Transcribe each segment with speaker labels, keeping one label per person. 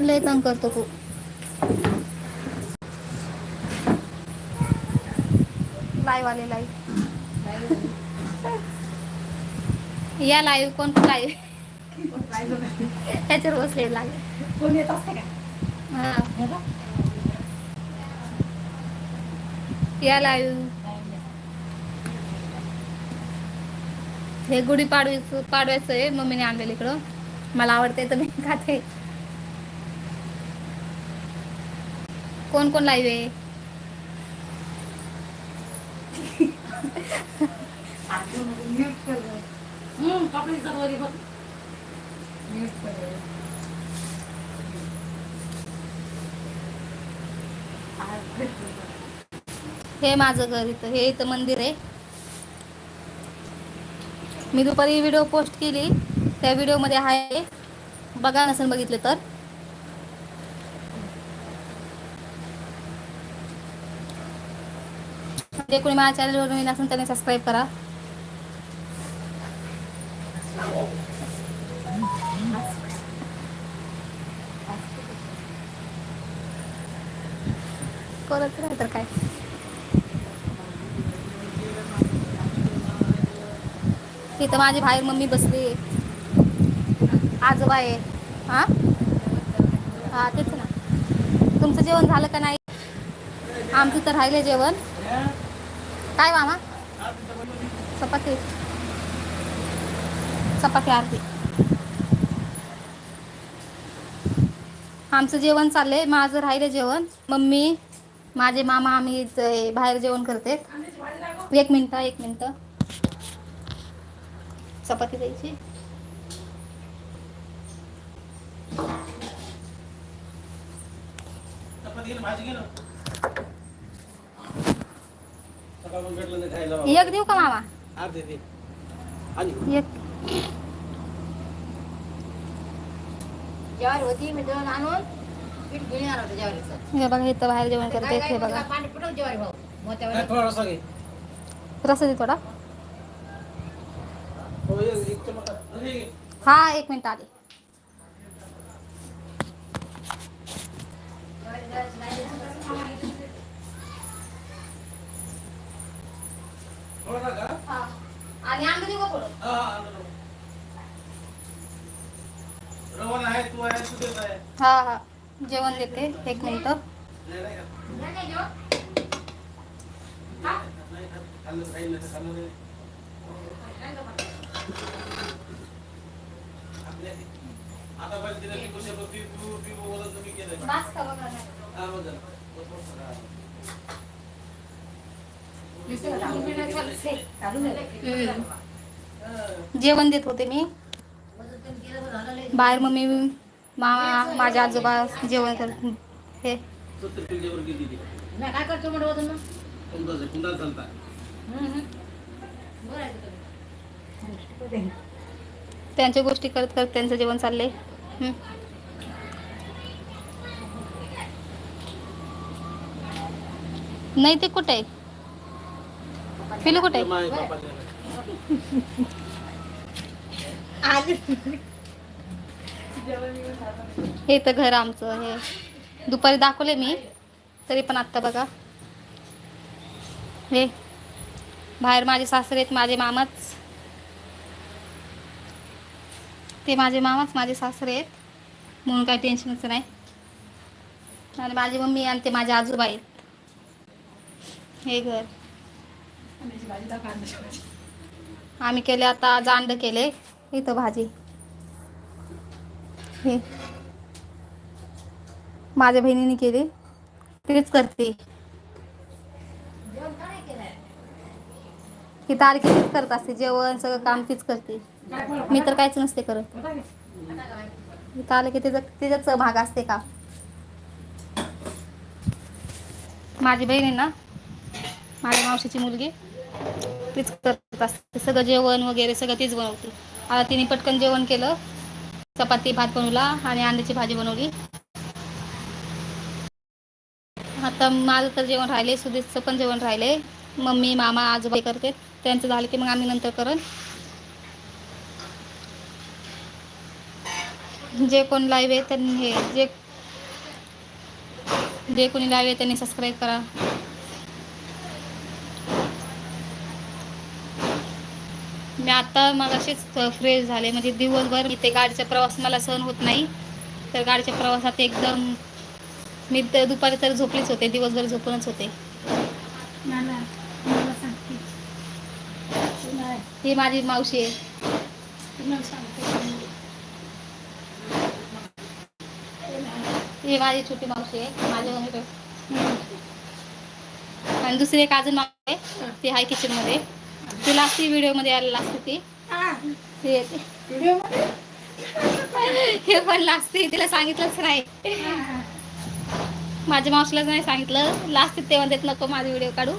Speaker 1: लय तंग करतो खूप लाईव्ह आले लाईव्ह या लाईव्ह कोण लाईव्ह त्याच्यावर बसले लाईव्ह
Speaker 2: कोण येत असते का.
Speaker 1: या लाईव्ह हे गुढी पाडव्याचं पाडव्याचं आहे मम्मीने आणलेलं इकडं. मला आवडते तर मी खाते कोण कोण लाईव्ह आहे. हे माझं घर इथं हे इथं मंदिर आहे. मी दुपारी व्हिडिओ पोस्ट केली. त्या व्हिडिओमध्ये आहे. बघा नसेल बघितले तर. जे कोणी माझ्या चॅनलवर नवीन असेल त्याने सबस्क्राईब करा. करत नाही तर काय? तिथं माझी बाहेर मम्मी बसली आजोबा आहे. हा? हा तेच ना. तुमचं जेवण झालं का नाही? आमचं तर राहिले जेवण. काय मामा? चपाती. चपाती आरती आमचं जेवण चाललंय. माझं राहिलं जेवण. मम्मी माझे मामा आम्ही बाहेर जेवण करते. एक मिनटं एक मिनटं. चपाती द्यायची
Speaker 3: चपाती घे ना, भाजी घे ना. सकाळपासून भेटलं नाही खायला बाबा.
Speaker 1: एक देऊ का मामा? एक.
Speaker 4: ज्वारी होती मी दळून आणून पीठ घेऊन येणार होतं ज्वारीचं.
Speaker 1: हे बघा इथं बाहेर जेवण करते हे बघा.
Speaker 4: पाणी ज्वारी भाऊ मोत्यावर.
Speaker 1: रस दे थोडा.
Speaker 3: हो. हे.
Speaker 1: हा एक मिनिट आले
Speaker 3: थोडा का?
Speaker 1: आणि आंबे देऊ का पुढं?
Speaker 3: हा, हा, आणलं रवा. रवा आहे तू आहे तू देत आहे
Speaker 1: हा हा जेवण देते एक मिनिट
Speaker 3: नाही, नाही खात. नाही खात. खाल्लं तर खाईल, नाही तर खाल्लं नाही. आपल्या- आता तिला तुम्ही बघ.
Speaker 1: जेवण देत होते मी. बाहेर मम्मी मामा माझे आजोबा जेवण करत हे.
Speaker 4: काय करतो.
Speaker 1: त्यांच्या गोष्टी करत करत त्यांचं जेवण चाललंय. नाही ते कुठे? पिलू कुठे. हे तर घर आमचं हे. दुपारी दाखवले मी तरी पण आत्ता बघा. हे. बाहेर माझे सासरे आहेत माझे मामाच. ते माझे मामाच माझे सासरे आहेत. म्हणून काही टेन्शनच नाही. आणि माझी मम्मी आणि ते माझे आजोबा आहेत. हे घर. आम्ही केले आता जांड केले. इथं भाजी. हे. माझ्या बहिणीने केली. तीच करते. ही तारखेच करत असते. जेवण सगळं काम तीच करते. मी तर काहीच नसते करत.
Speaker 2: की.
Speaker 1: इथं आलं की त्याचा तिच्याच भाग असते का? माझी बहीण आहे ना माझ्या मावशीची मुलगी तीच करत असते. सगळं जेवण वगैरे सगळं तीच बनवते. आता तिने पटकन जेवण केलं चपाती भात बनवला आणि अंड्याची भाजी बनवली. आता माझं तर जेवण राहिले सुधीरचं पण जेवण राहिले. मम्मी मामा आजोबा करते. त्यांचं झालं की मग आम्ही नंतर करत. जे कोण लाईव्ह आहे त्यांनी हे जे जे कोणी लाईव्ह आहे त्यांनी सबस्क्राईब करा. मी आता मगाशीच फ्रेश झाले. म्हणजे दिवसभर इथे गाडीचा प्रवास मला सहन होत नाही. तर गाडीच्या प्रवासात एकदम मी तर दुपारी तर झोपलीच होते. दिवसभर झोपूनच होते.
Speaker 2: मला मला
Speaker 1: ही माझी मावशी आहे
Speaker 2: तुम्हाला सांगते
Speaker 1: ही माझी छोटी मावशी आहे. माझ्या आणि दुसरी एक अजून मावशी आहे. ती आहे किचनमध्ये ती लास्ट व्हिडिओमध्ये मध्ये आलेला ती. ती येते. हे पण लास्ट तिला सांगितलंच नाही. माझ्या मावशीलाच नाही सांगितलं. लास्ट ते म्हणतात नको माझे व्हिडिओ काढू.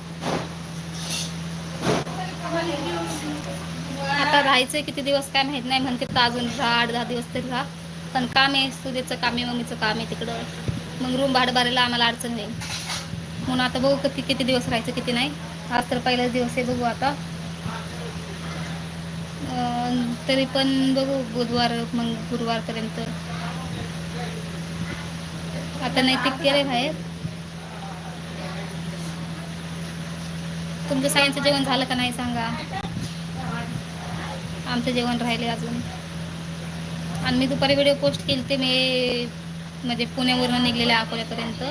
Speaker 1: आता राहायचं किती दिवस काय माहीत नाही. म्हणते तर अजून राहा आठ दहा दिवस तरी राहा. पण काम आहे सुदेचं काम आहे मम्मीचं काम आहे तिकडं. मग रूम भाडं भरायला आम्हाला अडचण होईल म्हणून आता बघू किती किती दिवस राहायचं किती नाही. आज तर पहिलाच दिवस आहे बघू आता. तरी पण बघू बुधवार मग गुरुवारपर्यंत. आता नैतिक केले बाहेर. तुमचं सायन्सचं जेवण झालं का नाही सांगा. आमचं जेवण राहिले अजून. आणि मी दुपारी व्हिडिओ पोस्ट केली ते मी म्हणजे पुण्यावरून निघलेले अकोल्यापर्यंत.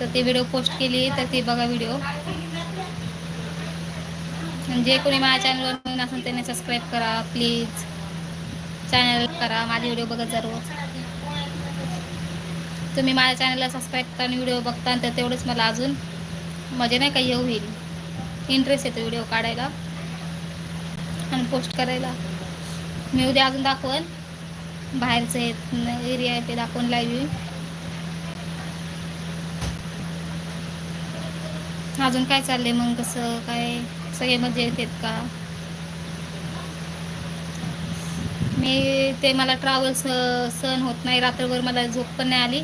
Speaker 1: तर ते व्हिडिओ पोस्ट केली तर ते बघा व्हिडिओ आणि जे कोणी माझ्या चॅनलवर नवीन असेल त्यांनी सबस्क्राईब करा प्लीज चॅनल करा माझे व्हिडिओ बघत जा रोज. तुम्ही माझ्या चॅनलला सबस्क्राईब करा आणि व्हिडिओ बघता तर तेवढंच मला अजून मजा नाही काही येऊ होईल इंटरेस्ट येतो व्हिडिओ काढायला. आणि पोस्ट करायला. मी उद्या अजून दाखवेन. बाहेरचं एरिया आहे ते दाखवून लाईव्ह अजून काय चाललंय मग? कसं काय? सगळे मजा येतात का? मी ते मला ट्रॅव्हल सहन होत नाही रात्रभर मला झोप पण नाही आली.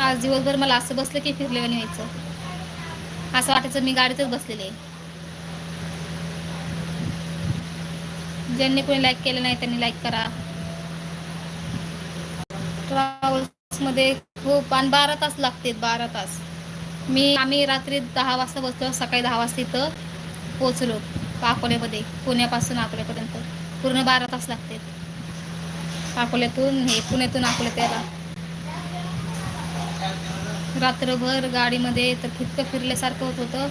Speaker 1: आज दिवसभर मला असं बसलं की फिरले आणि व्हायचं असं वाटायचं मी गाडीतच बसलेले ज्यांनी कोणी लाईक केलं नाही त्यांनी लाईक करा. ट्रॅव्हल्समध्ये खूप आणि बारा तास लागते बारा तास. मी आम्ही रात्री दहा वाजता बसतो सकाळी दहा वाजता इथं पोचलो अकोल्यामध्ये पुण्यापासून अकोल्यापर्यंत. पूर्ण बारा तास लागते अकोल्यातून हे पुण्यातून अकोल्यात यायला. रात्रभर गाडीमध्ये तर फितकं फिरल्यासारखं होत होतं.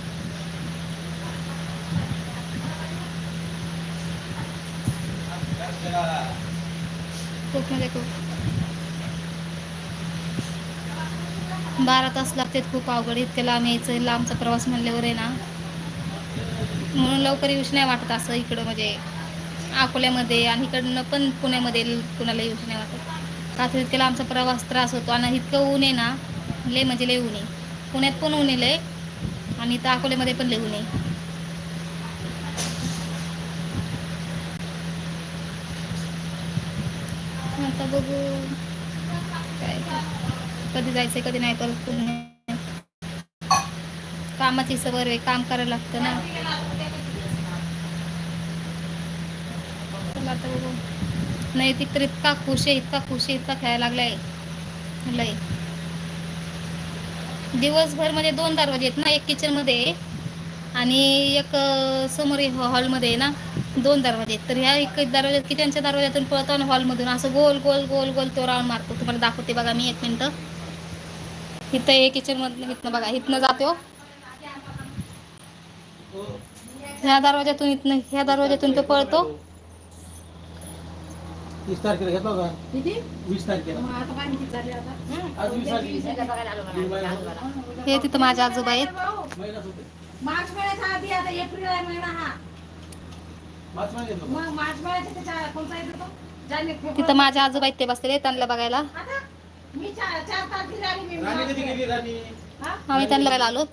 Speaker 1: खूप खूप बारा तास लागतात खूप अवघड. इतक्या लांब यायचं लांबचा प्रवास म्हणल्यावर आहे ना. म्हणून लवकर येऊच नाही वाटत असं इकडं म्हणजे अकोल्यामध्ये आणि इकडनं पण पुण्यामध्ये कुणाला येऊच नाही वाटत. रात्री इतक्या लांबचा प्रवास त्रास होतो आणि इतकं ऊन आहे ना लय म्हणजे लय ऊन आहे. पुण्यात पण ऊन आहे लय आणि इथं अकोल्यामध्ये पण लय ऊन आहे. आता बघू. काय कधी जायचंय कधी नाही करत पुण्यात कामाची सवय आहे काम करायला लागतं ना. चला आता बघू. नैतिक तर इतका खुश आहे इतका खुश आहे इतका खेळायला लागलाय. लय. दिवसभरमध्ये दोन दरवाजे आहेत ना एक किचनमध्ये आहे आणि एक समोर हॉलमध्ये आहे ना. दोन दरवाजे आहेत. तर ह्या एक दरवाज्यात किचनच्या दरवाज्यातून पळतो आणि हॉलमधून असं गोल गोल गोल गोल तो राऊंड मारतो. तुम्हाला दाखवते बघा मी एक मिनटं. इथं आहे किचनमधनं इथनं बघा इथनं जातो ह्या दरवाज्यातून इथनं ह्या दरवाज्यातून तो पळतो.
Speaker 3: तारखेला घेतला होता वीस तारखेला.
Speaker 1: हे. तिथं माझे आजोबा आहेत.
Speaker 2: मार्च महिन्याचा आधी आता एप्रिल आहे महिना हा. मग त्याच्या कोणता येतो
Speaker 1: तिथं
Speaker 2: फेब्रुवारी
Speaker 1: माझे आजोबा आहेत ते बसलेले त्यांना बघायला.
Speaker 2: आता मी चार चार तारखेला आली मी
Speaker 3: राणी कधी गेली राणी?
Speaker 2: हा?
Speaker 1: आम्ही त्यांना बघायला आलो.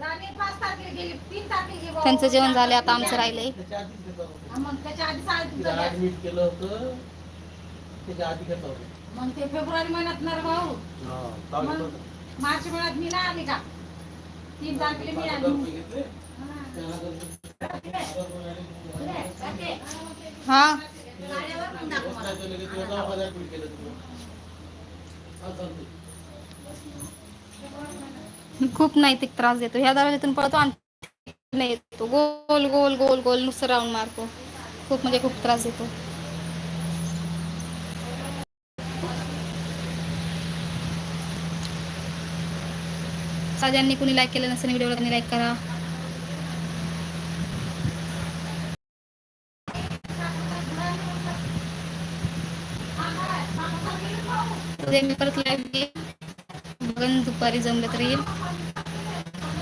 Speaker 2: राणी पाच तारखेला गेली तीन तारखेला गेली
Speaker 1: त्यांचं जेवण झाले आता आमचं राहिलंय.
Speaker 3: त्याच्या आधीच घेतला होता.
Speaker 2: हा, मग त्याच्या आधी सांग
Speaker 3: तिला
Speaker 2: तुमचं
Speaker 3: ऍडमिट केलं होतं. त्याच्या आधी घेतला होता.
Speaker 2: मग ते फेब्रुवारी महिन्यात नर भाऊ.
Speaker 3: हा,
Speaker 2: मग
Speaker 3: होता.
Speaker 2: मार्च महिन्यात मी नाही आली का? तीन तारखेला मी आली.
Speaker 3: घेतले.
Speaker 2: हा.
Speaker 1: हा.
Speaker 3: नाही
Speaker 1: खूप नैतिक त्रास देतो. ह्या दरवाज्यातून पळतो आणि येतो. गोल गोल गोल गोल नुसतं राऊंड मारतो. खूप म्हणजे खूप त्रास देतो. साध्यांनी कुणी लाईक केलं नसेल व्हिडिओला लाईक करा. उद्या मी परत लाईव्ह घेईन. बघन दुपारी जमलं तर येईल.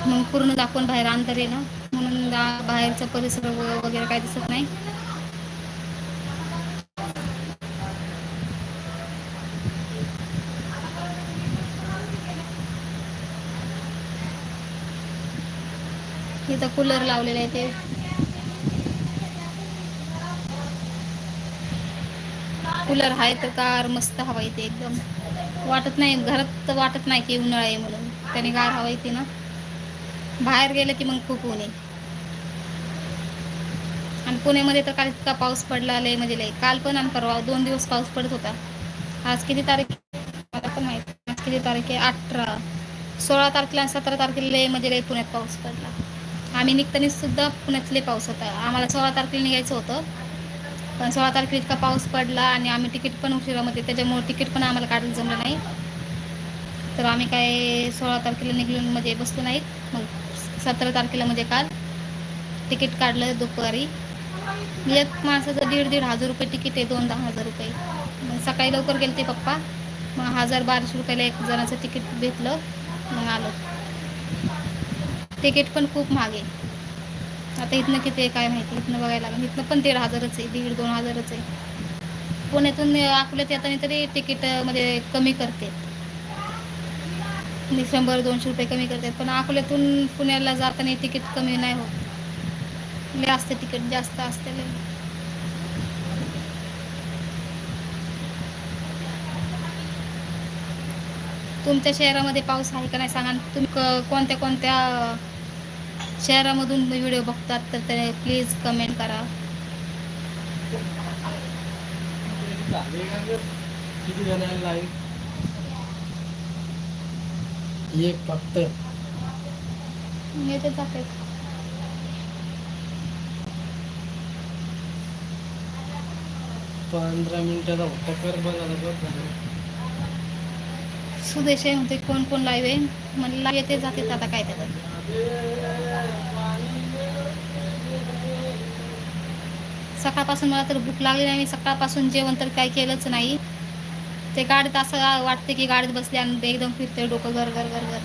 Speaker 1: मग पूर्ण दाखवून बाहेर अंतर आहे ना म्हणून दा- बाहेरचा परिसर वगैरे काय दिसत नाही. इथं कूलर लावलेलं आहे ते. कूलर आहे तर कार मस्त हवा येते एकदम. वाटत नाही घरात तर वाटत नाही की उन्हाळा आहे म्हणून. त्याने गार हवा येते ना. बाहेर गेलं की मग खूप ऊन आहे. आणि पुण्यामध्ये तर काल इतका पाऊस पडला लय म्हणजे लय. काल पण आणि परवा दोन दिवस पाऊस पडत होता. आज किती तारीख मला पण माहिती आज किती तारीख आहे? अठरा. सोळा तारखेला आणि सतरा तारखेला लय म्हणजे लय पुण्यात पाऊस पडला. आम्ही निघताना सुद्धा पुण्यातले पाऊस होता. आम्हाला सोळा तारखेला निघायचं होतं. पण सोळा तारखेला इतका पाऊस पडला आणि आम्ही तिकीट पण उशिरामध्ये त्याच्यामुळे तिकीट पण आम्हाला काढायला जमलं नाही. तर आम्ही काय सोळा तारखेला निघून म्हणजे बसलो नाहीत मग सतरा तारखेला म्हणजे काल तिकीट काढलं दुपारी. म्हणजे एक माणसाचं दीड दीड हजार रुपये तिकीट आहे दोन दहा हजार रुपये. मग सकाळी लवकर गेले ते पप्पा. मग हजार बाराशे रुपयाला एक जणाचं तिकीट भेटलं. मग आलो. तिकीट पण खूप महाग आहे. आता इथनं किती आहे काय माहिती इथनं बघायला लागेल. इथनं पण तेरा हजारच आहे दीड दोन हजारच आहे. पुण्यातून अकोल्यात येताना तरी तिकीट म्हणजे कमी करते. म्हणजे शंभर दोनशे रुपये कमी करतात पण अकोल्यातून पुण्याला जाताना तिकीट कमी नाही होत. लय असते तिकीट जास्त असते लय. तुमच्या शहरामध्ये पाऊस आहे का नाही? सांगा तुम्ही क- कोणत्या कोणत्या शहरामधून व्हिडिओ बघतात तर ते प्लीज कमेंट करा?
Speaker 3: एक फक्त
Speaker 1: जाते
Speaker 3: पंधरा मिनिटाचा फक्त कर बनायला बघ झालं.
Speaker 1: सुदेश आहे म्हणते कोण कोण लाईव्ह आहे मला लाईव्ह येते जाते आता काय त्याच्यात सकाळपासून मला तर भूक लागली नाही. मी सकाळपासून जेवण तर काही केलंच नाही. ते गाडीत असं वाटते की गाडीत बसले आणि ते एकदम फिरते डोकं घर घर घर घर.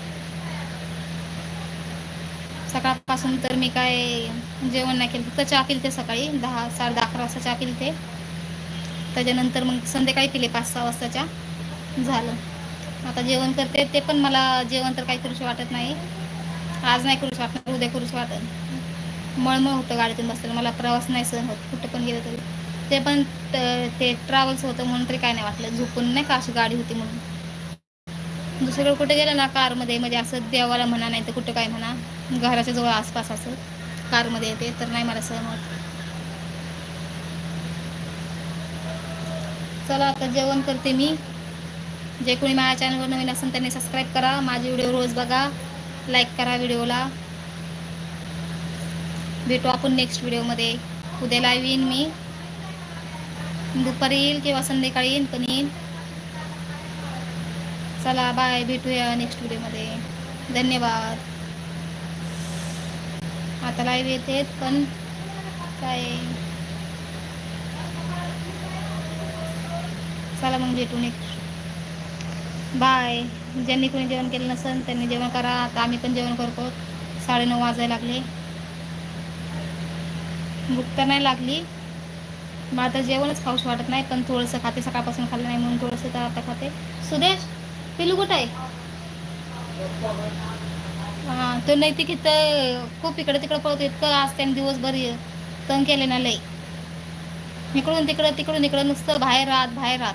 Speaker 1: सकाळपासून तर मी काय जेवण नाही केलं. फक्त चहा पिलते सकाळी दहा साडे दहा अकरा वाजता चहा पिलते. त्याच्यानंतर मग संध्याकाळी पिले पाच सहा वाजताच्या झालं. आता जेवण करते ते पण मला जेवण तर काही करूशी वाटत नाही. आज नाही करूशी वाटणार उद्या करूशी वाटत मळमळ होतं गाडीतून बसताना. मला प्रवास नाही सहन होत कुठं पण गेलं तरी. ते पण ते ट्रॅव्हल्स होतं म्हणून तरी काय नाही वाटलं. झोपून नाही का अशी गाडी होती म्हणून. दुसरीकडे कुठे गेलं ना कारमध्ये म्हणजे असं देवाला म्हणा नाही तर कुठं काय म्हणा घराच्या जवळ आसपास असं कारमध्ये येते तर नाही मला सहन होत. चला आता जेवण करते मी. जे कोणी माझ्या चॅनलवर नवीन असेल त्यांनी सबस्क्राईब करा. माझे व्हिडिओ रोज बघा. लाईक करा व्हिडिओला भेटू आपण नेक्स्ट व्हिडिओमध्ये उद्या लाईव्ह येईन मी. दुपारी येईल किंवा संध्याकाळी येईन पण येईन. चला बाय भेटूया नेक्स्ट व्हिडिओमध्ये धन्यवाद. आता लाईव्ह येते पण काय? चला मग भेटू नेक्स्ट बाय ज्यांनी कोणी जेवण केलं नसेल त्यांनी जेवण करा. आता आम्ही पण जेवण करतो. साडेनऊ वाजायला लागले. भूक तर नाही लागली. मला तर जेवणच खाऊशी वाटत नाही पण थोडंसं खाते सकाळपासून खाल्लं नाही म्हणून थोडंसं तर आता खाते. सुदेश पिलू कुठं आहे? हां तो नैतिक इथं खूप इकडं तिकडं पळतो इतकं आज त्याने दिवसभर तंग केले ना लई इकडून तिकडं तिकडून इकडं नुसतं बाहेर राहत बाहेर राहत.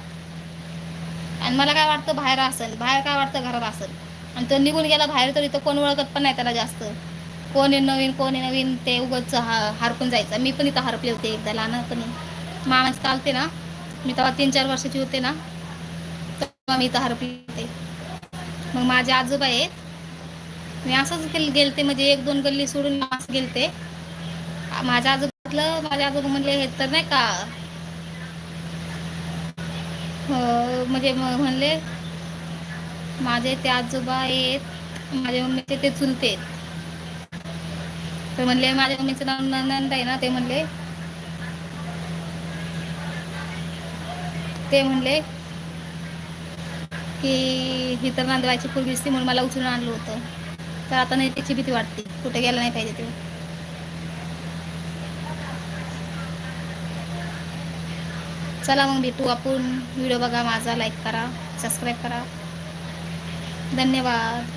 Speaker 1: आणि मला काय वाटतं बाहेर असेल बाहेर काय वाटतं घरात असेल. आणि तो निघून गेला बाहेर तर इथं कोण ओळखत पण नाही त्याला जास्त. कोणी नवीन कोणी नवीन ते उगच हा हरपून जायचं. मी पण इथं हरपले होते एकदा लहानपणी मामाची चालते ना मी तेव्हा तीन चार वर्षाची होते ना तेव्हा मी इथं हरपले होते. मग माझे आजोबा आहेत. मी असंच गेलते म्हणजे एक दोन गल्ली सोडून असं गेलते. माझ्या आजोबातलं माझ्या आजोबा म्हणले हे तर नाही का म्हणजे म्हणले माझे ते आजोबा आहेत माझ्या मम्मीचे ते चुलते आहेत. तर म्हणले माझ्या मम्मीचं नाव नंद आहे ना ते म्हणले. ते म्हणले की ही तर नांदवायची पूर्वी दिसते म्हणून मला उचलून आणलं होतं. तर आता नाही त्याची भीती वाटते. कुठे गेलं नाही पाहिजे ते. चला मग भेटू आपण. व्हिडिओ बघा माझा लाईक करा सबस्क्राईब करा. धन्यवाद.